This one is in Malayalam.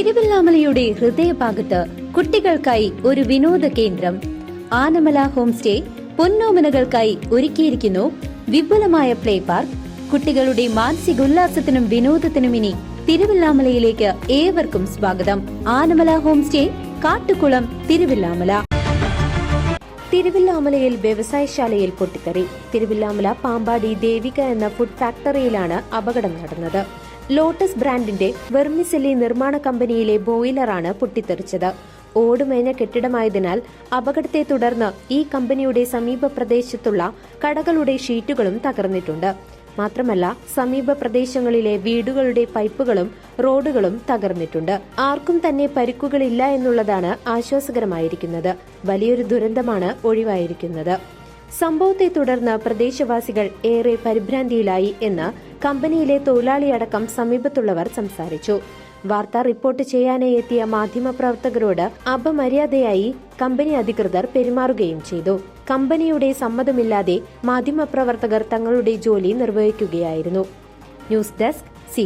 തിരുവല്ലാമലയുടെ ഹൃദയഭാഗത്ത് കുട്ടികൾക്കായി ഒരു വിനോദ കേന്ദ്രം. ആനമല ഹോം സ്റ്റേ പൊന്നോമനകൾക്കായി ഒരുക്കിയിരിക്കുന്നു വിപുലമായ പ്ലേ പാർക്ക്. കുട്ടികളുടെ മാനസികോല്ലാസത്തിനും വിനോദത്തിനും ഇനി തിരുവല്ലാമലയിലേക്ക് ഏവർക്കും സ്വാഗതം. Anamala home stay Kattukulam Thiruvilwamala. തിരുവില്ലാമലയിൽ വ്യവസായശാലയിൽ പൊട്ടിത്തെറി. തിരുവില്ലാമല പാമ്പാടി ദേവിക എന്ന ഫുഡ് ഫാക്ടറിയിലാണ് അപകടം നടന്നത്. ലോട്ടസ് ബ്രാൻഡിന്റെ വെർമിസെലി നിർമ്മാണ കമ്പനിയിലെ ബോയിലറാണ് പൊട്ടിത്തെറിച്ചത്. ഓടുമേഞ്ഞ കെട്ടിടമായതിനാൽ അപകടത്തെ തുടർന്ന് ഈ കമ്പനിയുടെ സമീപ പ്രദേശത്തുള്ള കടകളുടെ ഷീറ്റുകളും തകർന്നിട്ടുണ്ട്. മാത്രമല്ല സമീപ പ്രദേശങ്ങളിലെ വീടുകളുടെ പൈപ്പുകളും റോഡുകളും തകർന്നിട്ടുണ്ട്. ആർക്കും തന്നെ പരിക്കുകളില്ല എന്നുള്ളതാണ് ആശ്വാസകരമായിരിക്കുന്നത്. വലിയൊരു ദുരന്തമാണ് ഒഴിവായിരിക്കുന്നത്. സംഭവത്തെ തുടർന്ന് പ്രദേശവാസികൾ ഏറെ പരിഭ്രാന്തിയിലായി എന്ന് കമ്പനിയിലെ തൊഴിലാളിയടക്കം സമീപത്തുള്ളവർ സംസാരിച്ചു. വാർത്ത റിപ്പോർട്ട് ചെയ്യാനായി എത്തിയ മാധ്യമപ്രവർത്തകരോട് അപമര്യാദയായി കമ്പനി അധികൃതർ പെരുമാറുകയും ചെയ്തു. കമ്പനിയുടെ സമ്മതമില്ലാതെ മാധ്യമപ്രവർത്തകർ തങ്ങളുടെ ജോലി നിർവഹിക്കുകയായിരുന്നു. News desk C